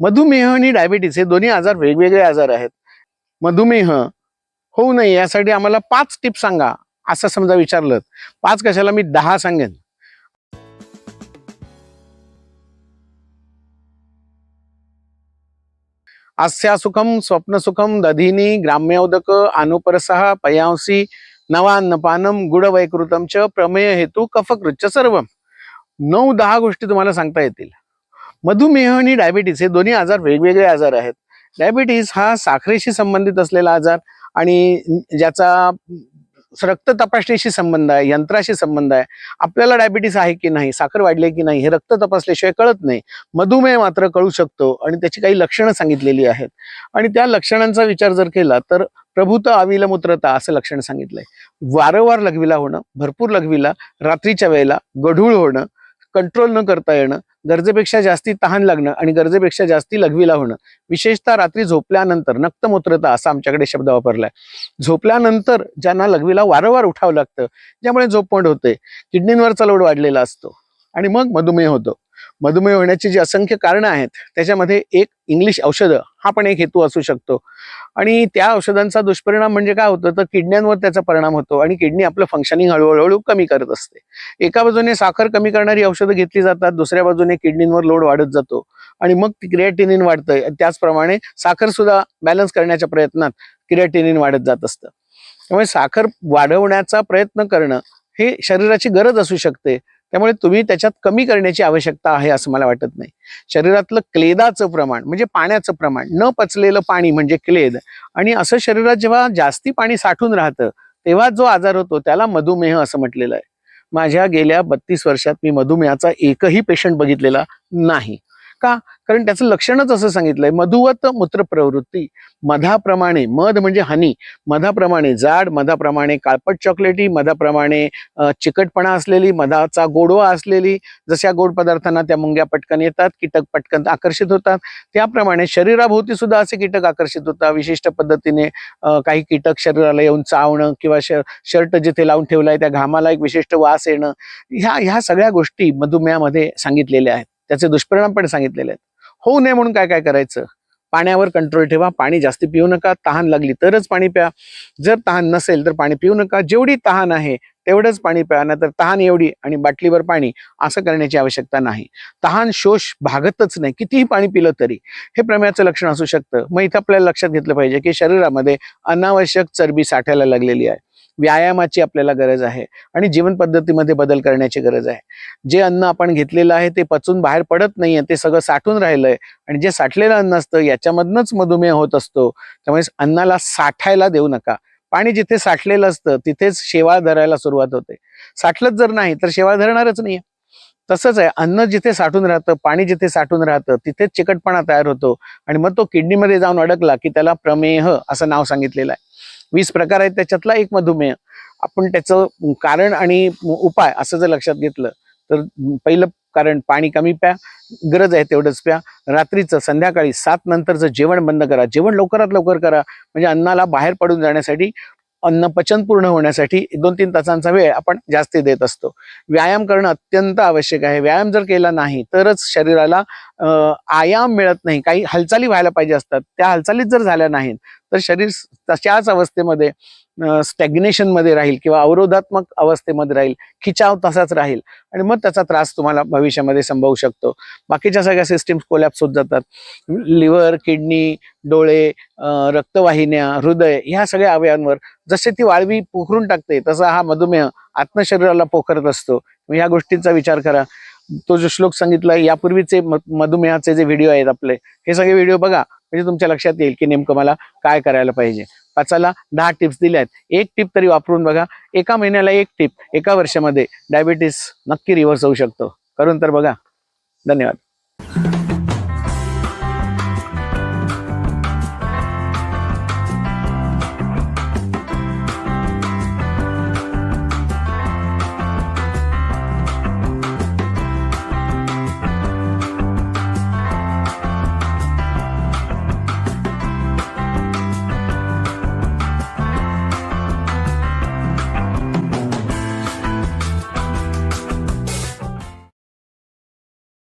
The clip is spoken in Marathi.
मधुमेह आणि डायबिटीस हे दोन्ही आजार वेगवेगळे आजार आहेत. मधुमेह होऊ नये यासाठी आम्हाला पाच टिप्स सांगा असं समजा विचारलं पाच कशाला मी दहा सांगेन. हास्यासुखम स्वप्नसुखम दधिनी ग्राम्योदक अनुपरसः पयांसी नवान्नपानम गुडवैकृतम च प्रमेय हेतू कफकृच्च सर्व नऊ दहा गोष्टी तुम्हाला सांगता येतील. मधुमेह आणि डायबिटीस हे दोन्ही आजार वेगवेगळे आजार आहेत. डायबिटीस हा साखरेशी संबंधित असलेला आजार आणि ज्याचा रक्त तपासणीशी संबंध आहे यंत्राशी संबंध आहे. आपल्याला डायबिटीस आहे की नाही साखर वाढली की नाही हे रक्त तपासल्याशिवाय कळत नाही. मधुमेह मात्र कळू शकतो आणि त्याची काही लक्षणं सांगितलेली आहेत. आणि त्या लक्षणांचा विचार जर केला तर प्रभूत अविलमूत्रता असं लक्षण सांगितलंय. वारंवार लघवीला होणं भरपूर लघवीला रात्रीच्या वेळेला गढूळ होणं कंट्रोल न करता येणं गरजेपेक्षा जास्ती तहान लागणं आणि गरजेपेक्षा जास्ती लघवीला होणं. विशेषतः रात्री झोपल्यानंतर नक्तमूत्रता असा आमच्याकडे शब्द वापरलाय. झोपल्यानंतर ज्यांना लघवीला वारंवार उठावं लागतं ज्यामुळे झोपमोड होते. किडनींवरचा लोड वाढलेला असतो आणि मग मधुमेह होतो. मधुमेह होण्याची जी असंख्य कारणं आहेत त्याच्यामध्ये एक इंग्लिश औषधं हा पण एक हेतू असू शकतो. आणि त्या औषधांचा दुष्परिणाम म्हणजे काय होतं? तर किडण्यांवर त्याचा परिणाम होतो आणि किडनी आपलं फंक्शनिंग हळूहळू कमी करत असते. एका बाजूने साखर कमी करणारी औषधं घेतली जातात दुसऱ्या बाजूने किडनींवर लोड वाढत जातो आणि मग क्रिएटिनिन वाढतंय. त्याचप्रमाणे साखर सुद्धा बॅलन्स करण्याच्या प्रयत्नात क्रिएटिनिन वाढत जात असतं. त्यामुळे साखर वाढवण्याचा प्रयत्न करणं हे शरीराची गरज असू शकते. त्यामुळे तुम्ही त्याच्यात कमी करण्याची आवश्यकता आहे असं मला वाटत नाही. शरीरातलं क्लेदाचं प्रमाण म्हणजे पाण्याचं प्रमाण न पचलेलं पाणी म्हणजे क्लेद आणि असं शरीरात जेव्हा जास्ती पाणी साठून राहतं तेव्हा जो आजार होतो त्याला मधुमेह असं म्हटलेलं आहे. माझ्या गेल्या बत्तीस वर्षात मी मधुमेहाचा एकही पेशंट बघितलेला नाही. का? कारण त्याचं लक्षणच असं सांगितलंय. मधुवत मूत्र प्रवृत्ती मधाप्रमाणे मध म्हणजे हनी. मधाप्रमाणे जाड मधाप्रमाणे काळपट चॉकलेटी मधाप्रमाणे चिकटपणा असलेली मधाचा गोडवा असलेली जशा गोड पदार्थांना त्या मुंग्या पटकन येतात कीटक पटकन आकर्षित होतात. त्याप्रमाणे शरीराभोवती सुद्धा असे कीटक आकर्षित होतात. विशिष्ट पद्धतीने काही कीटक शरीराला येऊन चावणं किंवा शर्ट जिथे लावून ठेवलाय त्या घामाला एक विशिष्ट वास येणं. ह्या ह्या सगळ्या गोष्टी मधुमेहामध्ये सांगितलेल्या आहेत. त्याचे दुष्परिणाम पण सांगितलेले आहेत. होऊ नये म्हणून काय काय करायचं? पाण्यावर कंट्रोल ठेवा. पाणी जास्ती पिऊ नका. तहान लागली तरच पाणी प्या. जर तहान नसेल तर पाणी पिऊ नका. जेवढी तहान आहे तेवढंच पाणी प्या. नाहीतर तहान एवढी आणि बाटलीवर पाणी असं करण्याची आवश्यकता नाही. तहान शोष भागतच नाही. कितीही पाणी पिलं तरी. हे प्रमेयाचं लक्षण असू शकतं. मग इथं आपल्याला लक्षात घेतलं पाहिजे की शरीरामध्ये अनावश्यक चरबी साठायला लागलेली आहे. व्यायामाची आपल्याला गरज आहे आणि जीवन पद्धतीमध्ये बदल करण्याची गरज आहे. जे अन्न आपण घेतलेलं आहे ते पचून बाहेर पडत नाहीये ते सगळं साठून राहिलंय आणि जे साठलेलं अन्न असतं याच्यामधनच मधुमेह होत असतो. त्यामुळे अन्नाला साठायला देऊ नका. पाणी जिथे साठलेलं असतं तिथेच शेवाळ धरायला सुरुवात होते. साठलंच जर नाही तर शेवाळ धरणारच नाहीये. तसंच आहे अन्न जिथे साठून राहतं पाणी जिथे साठून राहतं तिथेच चिकटपणा तयार होतो आणि मग तो किडनीमध्ये जाऊन अडकला की त्याला प्रमेह असं नाव सांगितलेलं आहे. वीस प्रकार आहेत त्याच्यातला एक मधुमेह. आपण त्याचं कारण आणि उपाय असं जर लक्षात घेतलं तर पहिलं कारण पाणी कमी प्या गरज आहे तेवढंच प्या. रात्रीचं संध्याकाळी सात नंतरचं जेवण बंद करा. जेवण लवकरात लवकर करा. म्हणजे अन्नाला बाहेर पडून जाण्यासाठी अन्न पचन पूर्ण होण्यासाठी दोन तीन तासांचा वेळ आपण जास्ती देत असतो. व्यायाम करणं अत्यंत आवश्यक आहे. व्यायाम जर केला नाही तरच शरीराला आयाम मिळत नाही. काही हालचाली व्हायला पाहिजे असतात. त्या हालचालीच जर झाल्या नाहीत तर शरीर तशाच अवस्थेमध्ये स्टॅग्नेशनमध्ये राहील किंवा अवरोधात्मक अवस्थेमध्ये राहील खिचाव तसाच राहील आणि मग त्याचा त्रास तुम्हाला भविष्यामध्ये संभवू शकतो. बाकीच्या सगळ्या सिस्टीम्स कोलॅप्स होत जातात. लिव्हर किडनी डोळे रक्तवाहिन्या हृदय ह्या सगळ्या अवयवांवर जसे ती वाळवी पोखरून टाकते तसा हा मधुमेह आत्मशरीराला पोखरत असतो. ह्या गोष्टींचा विचार करा. तो जो श्लोक सांगितला यापूर्वीचे मधुमेहाचे जे व्हिडिओ आहेत आपले हे सगळे व्हिडिओ बघा. म्हणजे तुमच्या लक्षात येईल की नेमकं मला काय करायला पाहिजे. पाचाला दहा टिप्स दिल्या आहेत एक टिप तरी वापरून बघा. एका महिन्याला एक टिप एका वर्षामध्ये डायबिटीस नक्की रिव्हर्स होऊ शकतो. करून तर बघा. धन्यवाद.